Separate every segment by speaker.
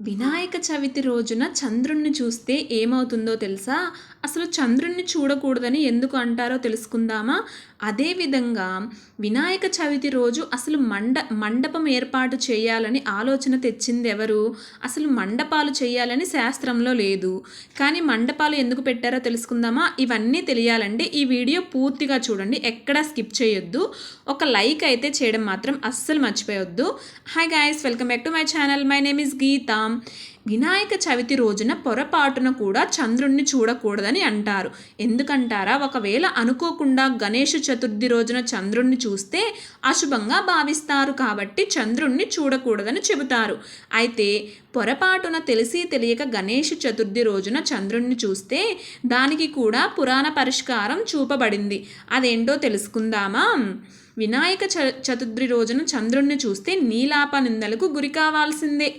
Speaker 1: వినాయక చవితి రోజున చంద్రుణ్ణి చూస్తే ఏమవుతుందో తెలుసా? అసలు చంద్రుణ్ణి చూడకూడదని ఎందుకు అంటారో తెలుసుకుందామా? అదేవిధంగా వినాయక చవితి రోజు అసలు మండ మండపం ఏర్పాటు చేయాలని ఆలోచన తెచ్చింది ఎవరు అసలు మండపాలు చేయాలని శాస్త్రంలో లేదు. కానీ మండపాలు ఎందుకు పెట్టారో తెలుసుకుందామా? ఇవన్నీ తెలియాలంటే ఈ వీడియో పూర్తిగా చూడండి ఎక్కడా స్కిప్ చేయొద్దు. ఒక లైక్ అయితే చేయడం మాత్రం అస్సలు మర్చిపోయొద్దు. Hi guys welcome back to my channel. My name is Geetha. Vinayaka Chavithi రోజున పొరపాటున కూడా చంద్రుణ్ణి చూడకూడదని అంటారు. ఎందుకంటారా? ఒకవేళ అనుకోకుండా గణేష్ చతుర్థి రోజున చంద్రుణ్ణి చూస్తే అశుభంగా భావిస్తారు కాబట్టి చంద్రుణ్ణి చూడకూడదని చెబుతారు. అయితే పొరపాటున తెలిసి తెలియక గణేష్ చతుర్థి రోజున చంద్రుణ్ణి చూస్తే దానికి కూడా పురాణ పరిష్కారం చూపబడింది. అదేంటో తెలుసుకుందామా? వినాయక చ చతుర్థి రోజున చంద్రుణ్ణి చూస్తే నీలాప నిందలకు గురి కావాల్సిందే.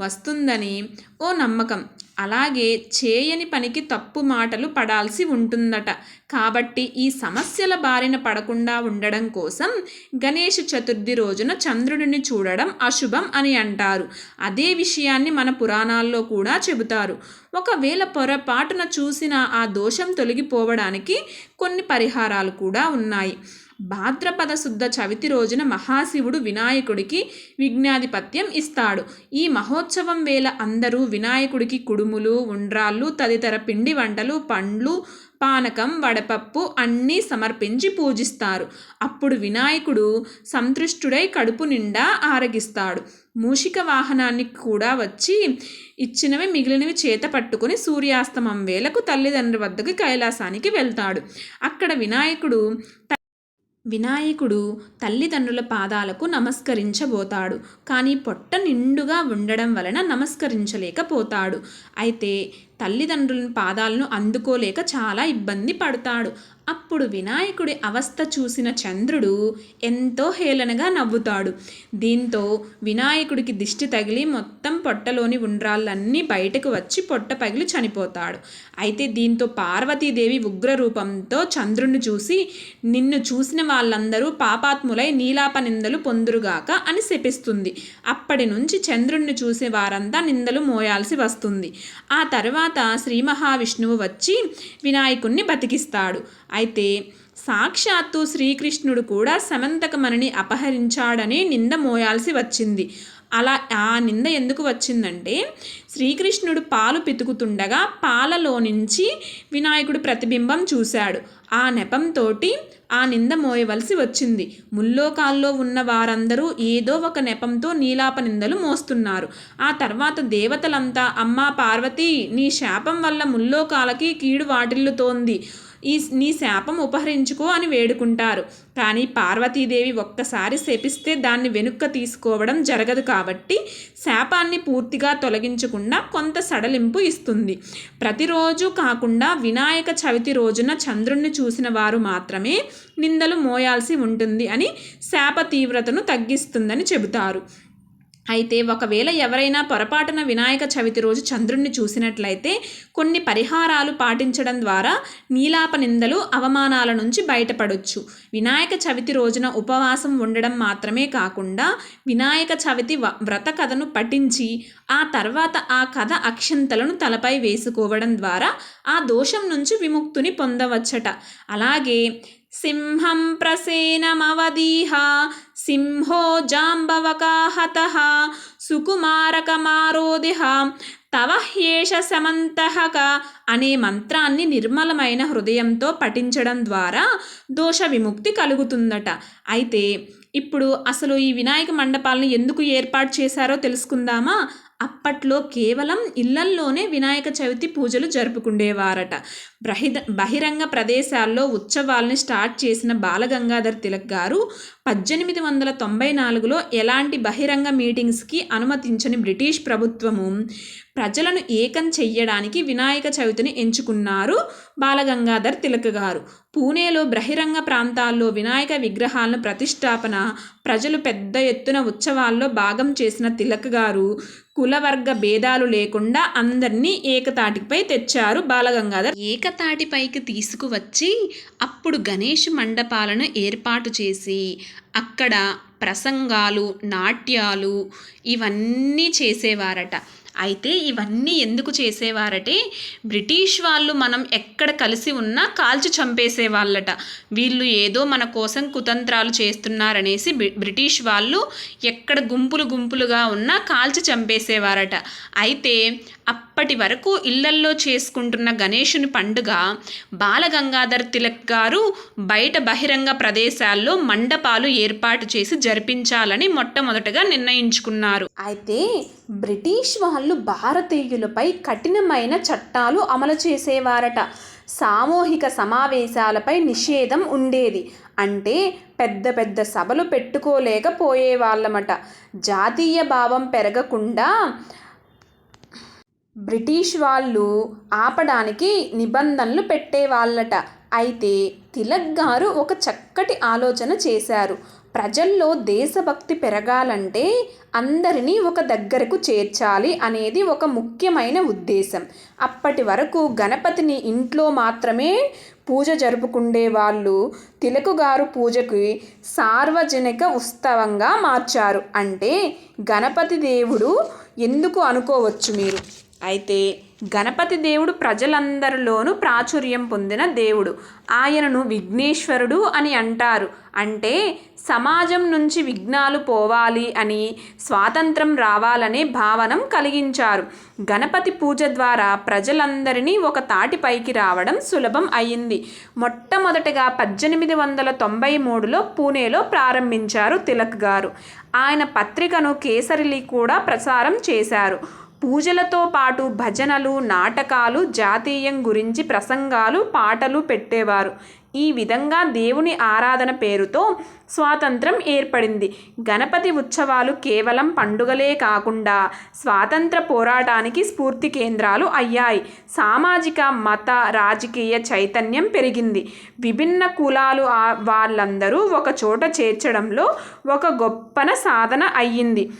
Speaker 1: వస్తుందని ఓ నమ్మకం. అలాగే చేయని పనికి తప్పు మాటలు పడాల్సి ఉంటుందట. కాబట్టి ఈ సమస్యల బారిన పడకుండా ఉండడం కోసం గణేష్ చతుర్థి రోజున చంద్రుడిని చూడడం అశుభం అని అంటారు. అదే విషయాన్ని మన పురాణాల్లో కూడా చెబుతారు. ఒకవేళ పొరపాటున చూసిన ఆ దోషం తొలగిపోవడానికి కొన్ని పరిహారాలు కూడా ఉన్నాయి. భాద్రపద శుద్ధ చవితి రోజున మహాశివుడు వినాయకుడికి విజ్ఞాధిపత్యం ఇస్తాడు. ఈ మహోత్సవం వేళ అందరూ వినాయకుడికి కుడుములు ఉండ్రాళ్ళు తదితర పిండి వంటలు పండ్లు పానకం వడపప్పు అన్నీ సమర్పించి పూజిస్తారు. అప్పుడు వినాయకుడు సంతృష్టుడై కడుపు నిండా ఆరగిస్తాడు. మూషిక వాహనాన్ని కూడా వచ్చి ఇచ్చినవి మిగిలినవి చేత పట్టుకుని సూర్యాస్తమం వేలకు తల్లిదండ్రుల వద్దకు కైలాసానికి వెళ్తాడు. అక్కడ వినాయకుడు వినాయకుడు తల్లిదండ్రుల పాదాలకు నమస్కరించబోతాడు. కానీ పొట్ట నిండుగా ఉండడం వలన నమస్కరించలేకపోతాడు. అయితే తల్లిదండ్రుల పాదాలను అందుకోలేక చాలా ఇబ్బంది పడతాడు. అప్పుడు వినాయకుడి అవస్థ చూసిన చంద్రుడు ఎంతో హేళనగా నవ్వుతాడు. దీంతో వినాయకుడికి దిష్టి తగిలి మొత్తం పొట్టలోని ఉండ్రాళ్ళన్నీ బయటకు వచ్చి పొట్ట పగిలి చనిపోతాడు. అయితే దీంతో పార్వతీదేవి ఉగ్ర రూపంతో చంద్రుణ్ణి చూసి నిన్ను చూసిన వాళ్ళందరూ పాపాత్ములై నీలాప నిందలు పొందురుగాక అని శపిస్తుంది. అప్పటి నుంచి చంద్రుణ్ణి చూసే వారంతా నిందలు మోయాల్సి వస్తుంది. ఆ తర్వాత శ్రీ మహావిష్ణువు వచ్చి వినాయకుణ్ణి బతికిస్తాడు. అయితే సాక్షాత్తు శ్రీకృష్ణుడు కూడా సమంతకమణిని అపహరించాడని నింద మోయాల్సి వచ్చింది. అలా ఆ నింద ఎందుకు వచ్చిందంటే శ్రీకృష్ణుడు పాలు పితుకుతుండగా పాలలో నుంచి వినాయకుడు ప్రతిబింబం చూశాడు. ఆ నెపంతో ఆ నింద మోయవలసి వచ్చింది. ముల్లోకాల్లో ఉన్న వారందరూ ఏదో ఒక నెపంతో నీలాప నిందలు మోస్తున్నారు. ఆ తర్వాత దేవతలంతా అమ్మా పార్వతి నీ శాపం వల్ల ముల్లోకాలకి కీడు వాటిల్లుతోంది. ఈ నీ శాపం ఉపహరించుకో అని వేడుకుంటారు. కానీ పార్వతీదేవి ఒక్కసారి శపిస్తే దాన్ని వెనుక్క తీసుకోవడం జరగదు కాబట్టి శాపాన్ని పూర్తిగా తొలగించకుండా కొంత సడలింపు ఇస్తుంది. ప్రతిరోజు కాకుండా వినాయక చవితి రోజున చంద్రుణ్ణి చూసిన వారు మాత్రమే నిందలు మోయాల్సి ఉంటుంది అని శాప తీవ్రతను తగ్గిస్తుందని చెబుతారు. అయితే ఒకవేళ ఎవరైనా పొరపాటున వినాయక చవితి రోజు చంద్రుణ్ణి చూసినట్లయితే కొన్ని పరిహారాలు పాటించడం ద్వారా నీలాప నిందలు అవమానాల నుంచి బయటపడొచ్చు. వినాయక చవితి రోజున ఉపవాసం ఉండడం మాత్రమే కాకుండా వినాయక చవితి వ్రత కథను పఠించి ఆ తర్వాత ఆ కథ అక్షంతలను తలపై వేసుకోవడం ద్వారా ఆ దోషం నుంచి విముక్తుని పొందవచ్చట. అలాగే సింహం ప్రసేనమవదీహ సింహో జాంబవకాహత సుకుమారకమారోదిహ తవ హ్యేష సమంతహక అనే మంత్రాన్ని నిర్మలమైన హృదయంతో పఠించడం ద్వారా దోష విముక్తి కలుగుతుందట అయితే ఇప్పుడు అసలు ఈ వినాయక మండపాలను ఎందుకు ఏర్పాటు చేశారో తెలుసుకుందామా? అప్పట్లో కేవలం ఇళ్ళల్లోనే వినాయక చవితి పూజలు జరుపుకుండేవారట. బహిద బహిరంగ ప్రదేశాల్లో ఉత్సవాల్ని స్టార్ట్ చేసిన బాలగంగాధర్ తిలక్ గారు పద్దెనిమిది వందల తొంభై నాలుగులో ఎలాంటి బహిరంగ మీటింగ్స్కి అనుమతించని బ్రిటిష్ ప్రభుత్వము ప్రజలను ఏకం చెయ్యడానికి వినాయక చవితిని ఎంచుకున్నారు బాలగంగాధర్ తిలక్ గారు. పూణేలో బహిరంగ ప్రాంతాల్లో వినాయక విగ్రహాలను ప్రతిష్టాపన ప్రజలు పెద్ద ఎత్తున ఉత్సవాల్లో భాగం చేసిన తిలక్ గారు కులవర్గ భేదాలు లేకుండా అందరినీ ఏకతాటిపై తెచ్చారు బాలగంగాధర్. ఏకతాటిపైకి తీసుకువచ్చి అప్పుడు గణేష్ మండపాలను ఏర్పాటు చేసి అక్కడ ప్రసంగాలు నాట్యాలు ఇవన్నీ చేసేవారట. అయితే ఇవన్నీ ఎందుకు చేసేవారటే బ్రిటిష్ వాళ్ళు మనం ఎక్కడ కలిసి ఉన్నా కాల్చి చంపేసేవాళ్ళట. వీళ్ళు ఏదో మన కోసం కుతంత్రాలు చేస్తున్నారనేసి బ్రిటిష్ వాళ్ళు ఎక్కడ గుంపులు గుంపులుగా ఉన్నా కాల్చి చంపేసేవారట. అయితే అప్పటి వరకు ఇళ్ళల్లో చేసుకుంటున్న గణేషుని పండుగ బాలగంగాధర్ తిలక్ గారు బయట బహిరంగ ప్రదేశాల్లో మండపాలు ఏర్పాటు చేసి జరిపించాలని మొట్టమొదటగా నిర్ణయించుకున్నారు. అయితే బ్రిటిష్ వాళ్ళు భారతీయులపై కఠినమైన చట్టాలు అమలు చేసేవారట. సామూహిక సమావేశాలపై నిషేధం ఉండేది. అంటే పెద్ద పెద్ద సభలు పెట్టుకోలేకపోయేవాళ్ళమట. జాతీయ భావం పెరగకుండా బ్రిటిష్ వాళ్ళు ఆపడానికి నిబంధనలు పెట్టేవాళ్ళట. అయితే తిలక్ గారు ఒక చక్కటి ఆలోచన చేశారు. ప్రజల్లో దేశభక్తి పెరగాలంటే అందరినీ ఒక దగ్గరకు చేర్చాలి అనేది ఒక ముఖ్యమైన ఉద్దేశం. అప్పటి వరకు గణపతిని ఇంట్లో మాత్రమే పూజ జరుపుకుండే వాళ్ళు తిలకు గారు పూజకి సార్వజనిక ఉత్సవంగా మార్చారు. అంటే గణపతి దేవుడు ఎందుకు అనుకోవచ్చు మీరు? అయితే గణపతి దేవుడు ప్రజలందరిలోనూ ప్రాచుర్యం పొందిన దేవుడు. ఆయనను విఘ్నేశ్వరుడు అని అంటారు. అంటే సమాజం నుంచి విఘ్నాలు పోవాలి అని స్వాతంత్రం రావాలనే భావనం కలిగించారు. గణపతి పూజ ద్వారా ప్రజలందరినీ ఒక తాటిపైకి రావడం సులభం అయింది. మొట్టమొదటగా పద్దెనిమిది వందల తొంభై మూడులో పూణేలో ప్రారంభించారు తిలక్ గారు. ఆయన పత్రికను కేసరిలి కూడా ప్రసారం చేశారు. పూజలతో పాటు భజనలు నాటకాలు జాతీయం గురించి ప్రసంగాలు పాటలు పెట్టేవారు. ఈ విధంగా దేవుని ఆరాధన పేరుతో స్వాతంత్రం ఏర్పడింది. గణపతి ఉత్సవాలు కేవలం పండుగలే కాకుండా స్వాతంత్ర పోరాటానికి స్ఫూర్తి కేంద్రాలు అయ్యాయి. సామాజిక మత రాజకీయ చైతన్యం పెరిగింది. విభిన్న కులాలు వాళ్ళందరూ ఒక చోట చేర్చడంలో ఒక గొప్పన సాధన అయ్యింది.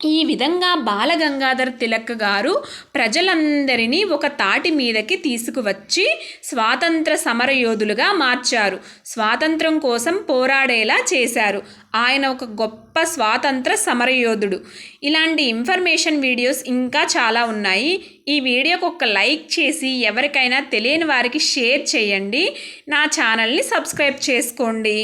Speaker 1: ఈ విధంగా బాలగంగాధర్ తిలక్ గారు ప్రజలందరినీ ఒక తాటి మీదకి తీసుకువచ్చి స్వాతంత్ర సమరయోధులుగా మార్చారు. స్వాతంత్రం కోసం పోరాడేలా చేశారు. ఆయన ఒక గొప్ప స్వాతంత్ర సమరయోధుడు. ఇలాంటి ఇన్ఫర్మేషన్ వీడియోస్ ఇంకా చాలా ఉన్నాయి. ఈ వీడియోకి ఒక లైక్ చేసి ఎవరికైనా తెలియని వారికి షేర్ చేయండి. నా ఛానల్ని సబ్స్క్రైబ్ చేసుకోండి.